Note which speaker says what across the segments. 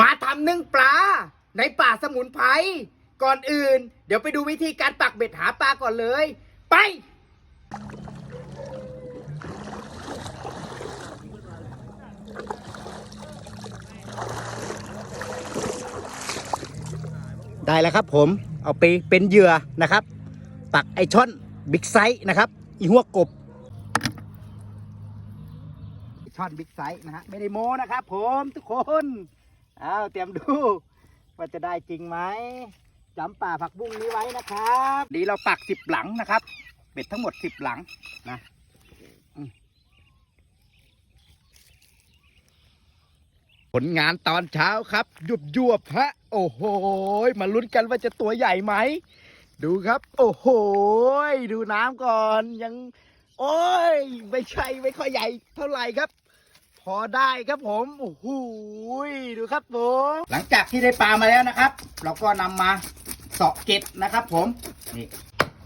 Speaker 1: มาทำนึ่งปลา ในป่าสมุนไพรก่อนอื่น เดี๋ยวไปดูวิธีการปักเบ็ดหาปลาก่อนเลย ไป ได้แล้วครับผมเอาไปเป็นเหยื่อนะครับ ปักไอช่อนบิ๊กไซส์นะครับอีหัวกบไอช่อนบิ๊กไซส์นะฮะไม่ได้โม้นะครับผมทุกคน อ้าวเตรียมดู ว่าจะได้จริงไหมจำป่าผักบุ้งนี้ไว้นะครับดีเราปักสิบหลังนะครับ เบ็ดทั้งหมดสิบหลังนะผลงานตอนเช้าครับ ยุบยวบฮะโอ้โหมาลุ้นกันว่าจะตัวใหญ่ไหม ดูครับ โอ้โหดูน้ำก่อนยัง โอ้ย ไม่ใช่ ไม่ค่อยใหญ่เท่าไหร่ครับ อได้ครับผมโอ้โหดูครับผมหลังจากที่ได้ปลามาแล้วนะครับ เราก็นำมาเสาะเก็ดนะครับ ผมนี่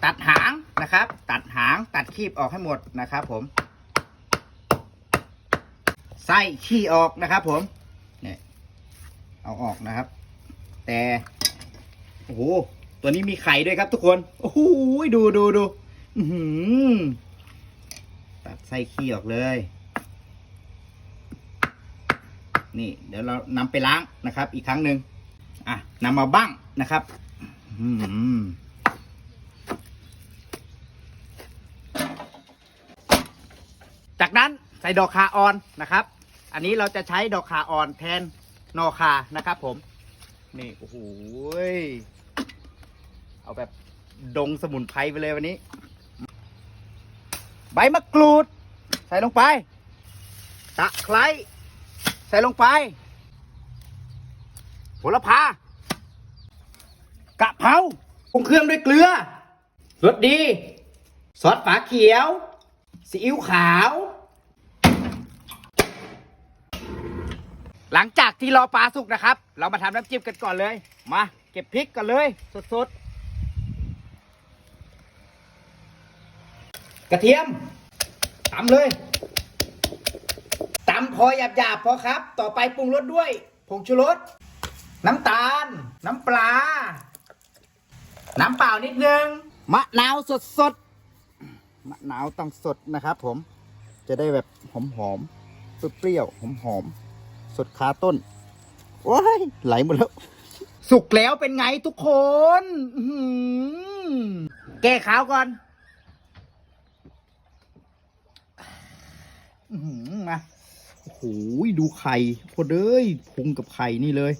Speaker 1: ตัดหางนะครับ ตัดหางตัดคีบออกให้หมดนะครับ ผมไส้ขี้ออกนะครับ ผมเนี่ยเอาออกนะครับ แต่โอ้โหตัวนี้มีไข่ด้วยครับ ทุกคนโอ้โหดูดูดูหือตัดไส้ขี้ออกเลย นี่ เดี๋ยวเรานำไปล้างนะครับ อีกครั้งหนึ่งอะนำมาบ้างนะครับอืมจากนั้นใส่ดอกคาออนนะครับ อันนี้เราจะใช้ดอกคาออนแทนนอคานะครับ ผม นี่โอ้โหเอาแบบดงสมุนไพรไปเลยวันนี้ ใบมะกรูด ใส่ลงไป ตะไคร้ ใส่ลงไปโหระพากะเพราปรุงเครื่องด้วยเกลือรสดี ซอสฝาเขียว ซีอิ๊วขาว หลังจากที่รอปลาสุกนะครับ เรามาทำน้ำจิ้มกันก่อนเลย มา เก็บพริกกันเลย สดๆ กระเทียมตำเลยำพอหยาบๆพอครับ ต่อไปปรุงรสด้วย ผงชูรส น้ำตาล น้ำปลา น้ำเปล่านิดนึง มะนาวสดสดมะนาวต้องสดนะครับผม จะได้แบบหอมหอมเปรี้ยวหอมหอมสดคาต้น โอ้ย ไหลหมดแล้ว สุกแล้วเป็นไงทุกคนแก้ขาวก่อน อื โอ้โหดูไข่พอเด้ยพุงกับไข่นี่เลย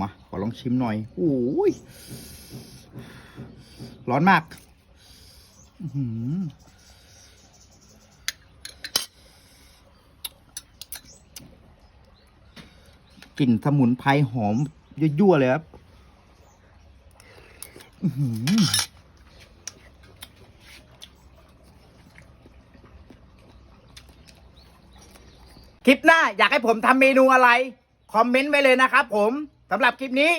Speaker 1: มาขอลองชิมหน่อยโอ้ยร้อนมากอื้อหือกลิ่นสมุนไพรหอมยั่วๆเลยครับ อื้อหือ คลิปหน้าอยากให้ผมทำเมนูอะไร คอมเมนต์ไว้เลยนะครับผมสำหรับคลิปนี้